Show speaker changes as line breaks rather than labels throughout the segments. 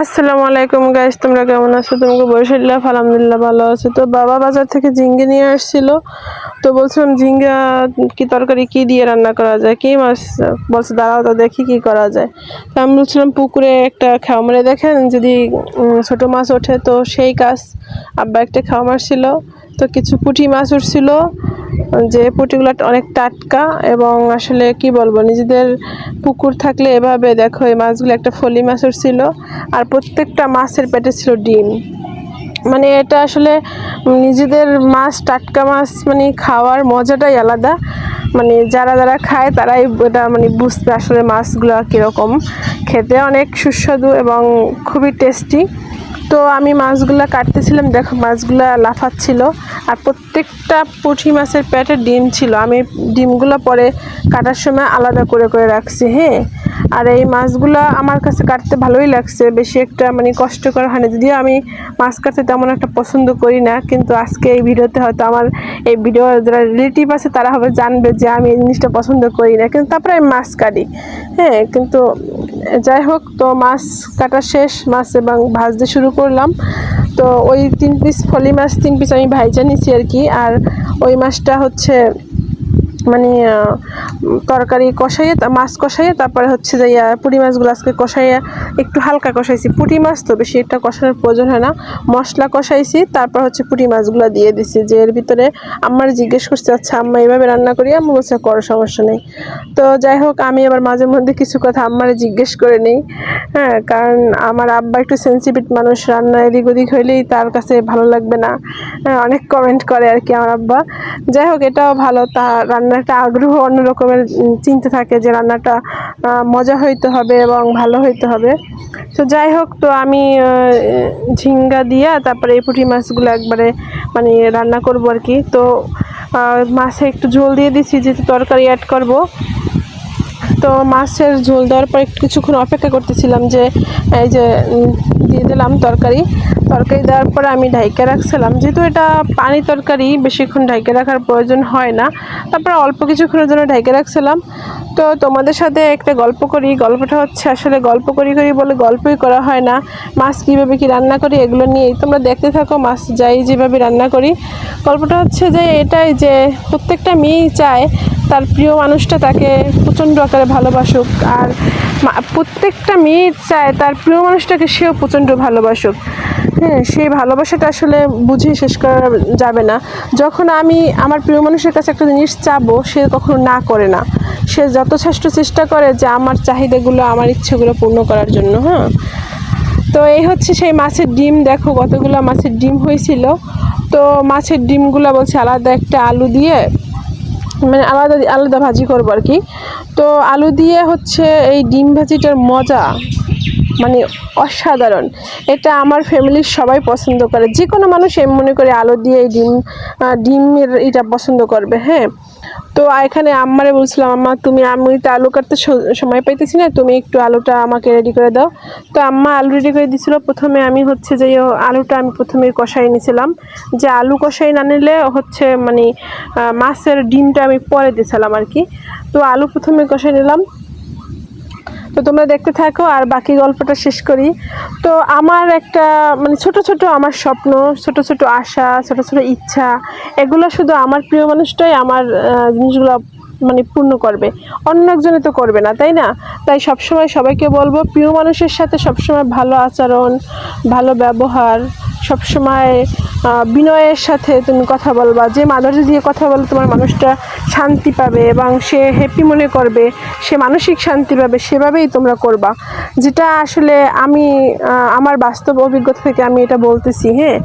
আসসালামু আলাইকুম গাইস তোমরা কেমন আছো? তোমাকে বরিশাল্লাহ আলহামদুলিল্লাহ ভালো আছে। তো বাবা বাজার থেকে ঝিঙ্গে নিয়ে আসছিল। তো বলছিলাম, ঝিঙ্গা কি তরকারি, কি দিয়ে রান্না করা যায়? কি মাছ? বলছে, দাঁড়াও তো দেখি কি করা যায়। তো আমি বলছিলাম, পুকুরে একটা খাওয়া মারে দেখেন, যদি ছোটো মাছ ওঠে, তো সেই কাজ আব্বা একটা খাওয়া মারছিল তো কিছু পুঁটি মাছ উঠছিল, যে পুঁটিগুলো অনেক টাটকা এবং আসলে কি বলব, নিজেদের পুকুর থাকলে এভাবে দেখো এই মাছগুলো একটা ফলি মাছ উঠছিল আর প্রত্যেকটা মাছের পেটে ছিল ডিম। মানে এটা আসলে নিজেদের মাছ, টাটকা মাছ মানে খাওয়ার মজাটাই আলাদা। মানে যারা যারা খায় তারাই এটা মানে বুঝতে আসলে মাছগুলো কীরকম। খেতে অনেক সুস্বাদু এবং খুবই টেস্টি তো আমি মাছগুলা কাটতেছিলাম, দেখো মাছগুলা লাফাচ্ছিল। আর প্রত্যেকটা পুঁটি মাছের পেটে ডিম ছিল। আমি ডিমগুলো পরে কাটার সময় আলাদা করে করে রাখছি হ্যাঁ? আর এই মাছগুলা আমার কাছে কাটতে ভালোই লাগছে, বেশি একটা মানে কষ্টকর হয় না। যদিও আমি মাছ কাটতে তেমন একটা পছন্দ করি না, কিন্তু আজকে এই ভিডিওতে হয়তো আমার এই ভিডিও যারা রিলেটিভ আছে তারা হবে জানবে যে আমি এই জিনিসটা পছন্দ করি না। কিন্তু তারপরে আমি মাছ কাটি হ্যাঁ? কিন্তু যাই হোক, তো মাছ কাটা শেষ, মাছ এবং ভাজতে শুরু করলাম। তো ওই তিন পিস ফলি মাছ তিন পিস আমি ভাইজা নিছি আর কি। আর ওই মাছটা হচ্ছে মানে তরকারি কষাইয়ে মাছ কষাইয়ে তারপরে হচ্ছে যে পুঁটি মাছগুলো আজকে কষাইয়ে একটু হালকা কষাইছি। পুঁটি মাছ তো বেশি একটা কষানোর প্রয়োজন হয় না। মশলা কষাইছি তারপর হচ্ছে পুঁটি মাছগুলো দিয়ে দিছি যে এর ভিতরে আমার জিজ্ঞেস করছে আচ্ছা আম্মা এইভাবে রান্না করি? আম্মা বলছে করো সমস্যা নেই। তো যাই হোক আমি আবার মাঝে মধ্যে কিছু কথা আম্মারে জিজ্ঞেস করে নিই। হ্যাঁ কারণ আমার আব্বা একটু সেন্সিটিভ মানুষ রান্না এদিক ওদিক হইলেই তার কাছে ভালো লাগবে না। হ্যাঁ, অনেক কমেন্ট করে আর কি আমার আব্বা। যাই হোক এটাও ভালো তা রান্নার একটা আগ্রহ অন্য রকমের উম, চিন্তা থাকে যে রান্নাটা মজা হইতে হবে এবং ভালো হইতে হবে। তো যাই হোক তো আমি ঝিঙ্গা দিয়া তারপরে এই পুঁটি মাছগুলো একবারে মানে রান্না করব আর কি। তো মাছে একটু ঝোল দিয়ে দিছি যেহেতু তরকারি অ্যাড করব। তো মাছের ঝোল দেওয়ার পর একটু কিছুক্ষণ অপেক্ষা করতেছিলাম যে এই যে দিয়ে দিলাম তরকারি। তরকারি দেওয়ার পরে আমি ঢাইকে রাখছিলাম। যেহেতু এটা পানি তরকারি, বেশিক্ষণ ঢাইকে রাখার প্রয়োজন হয় না। তারপরে অল্প কিছুক্ষণের জন্য ঢাইকে রাখছিলাম। তো তোমাদের সাথে একটা গল্প করি। গল্পটা হচ্ছে আসলে গল্প করি করি বলে গল্পই করা হয় না। মাছ কীভাবে কি রান্না করি এগুলো নিয়েই। তোমরা দেখতে থাকো, মাছ যাই যেভাবে রান্না করি। গল্পটা হচ্ছে যে এটাই যে প্রত্যেকটা মেয়েই চায়, তার প্রিয় মানুষটা তাকে প্রচণ্ড আকারে ভালোবাসুক। আর প্রত্যেকটা মেয়ে চায় তার প্রিয় মানুষটাকে সেও প্রচণ্ড ভালোবাসুক। হ্যাঁ সেই ভালোবাসাটা আসলে বুঝিয়ে শেষ করা যাবে না। যখন আমি আমার প্রিয় মানুষের কাছে একটা জিনিস চাবো, সে কখনো না করে না। সে যথেষ্ট চেষ্টা করে যে আমার চাহিদাগুলো, আমার ইচ্ছেগুলো পূর্ণ করার জন্য হ্যাঁ। তো এই হচ্ছে সেই মাছের ডিম। দেখো কতগুলো মাছের ডিম হয়েছিল। তো মাছের ডিমগুলো বলছে আলাদা একটা আলু দিয়ে মানে আলাদা আলাদা ভাজি করব আর কি। তো আলু দিয়ে হচ্ছে এই ডিম ভাজিটার মজা মানে অসাধারণ। এটা আমার ফ্যামিলির সবাই পছন্দ করে। যে কোনো মানুষ আমি মনে করে আলু দিয়ে এই ডিম ডিমের এটা পছন্দ করবে হ্যাঁ। তো এখানে আম্মারে বলছিলাম, আম্মা, তুমি আমি তো আলু কাটতে সময় পাইতেছি না, তুমি একটু আলুটা আমাকে রেডি করে দাও। তো আম্মা আলু রেডি করে দিছিল। প্রথমে আমি হচ্ছে যে আলুটা আমি প্রথমে কষাই নিয়েছিলাম যে আলু কষাই না নিলে হচ্ছে মানে মাছের ডিমটা আমি পরে দিয়েছিলাম আর কি তো আলু প্রথমে কষাই নিলাম। তো তোমরা দেখতে থাকো আর বাকি গল্পটা শেষ করি। তো আমার একটা মানে ছোট ছোট আমার স্বপ্ন, ছোট ছোট আশা, ছোট ছোট ইচ্ছা, এগুলো শুধু আমার প্রিয় মানুষটাই আমার জিনিসগুলো মানে পূর্ণ করবে। অন্য একজনে তো করবে না, তাই না? তাই সবসময় সবাইকে বলব, প্রিয় মানুষের সাথে সবসময় ভালো আচরণ, ভালো ব্যবহার, সবসময় বিনয়ের সাথে তুমি কথা বলবা, যে মাধুর্য দিয়ে কথা বলে তোমার মানুষটা শান্তি পাবে এবং সে হ্যাপি মনে করবে, সে মানসিক শান্তি পাবে, সেভাবেই তোমরা করবা। যেটা আসলে আমি আমার বাস্তব অভিজ্ঞতা থেকে আমি এটা বলতেছি হ্যাঁ?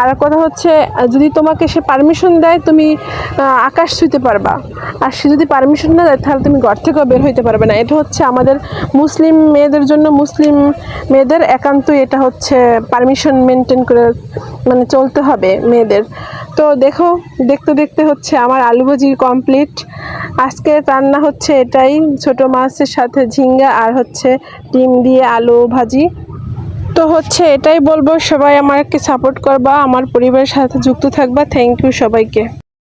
আর কথা হচ্ছে, যদি তোমাকে সে পারমিশন দেয়, তুমি আকাশ ছুঁতে পারবা। আর সে যদি পারমিশন না দেয়, তাহলে তুমি ঘর থেকেও বের হইতে পারবে না। এটা হচ্ছে আমাদের মুসলিম মেয়েদের জন্য, মুসলিম মেয়েদের একান্তই এটা হচ্ছে পারমিশন মেনটেন করে মানে চলতে হবে মেয়েদের। তো দেখো, দেখতে দেখতে হচ্ছে আমার আলু ভাজি কমপ্লিট আজকে রান্না হচ্ছে এটাই, ছোট মাছের সাথে ঝিঙ্গা আর হচ্ছে ডিম দিয়ে আলু ভাজি। তো হচ্ছে এটাই বলব, সবাই আমাকে সাপোর্ট করবা, আমার পরিবারের সাথে যুক্ত থাকবা। থ্যাংক ইউ সবাইকে।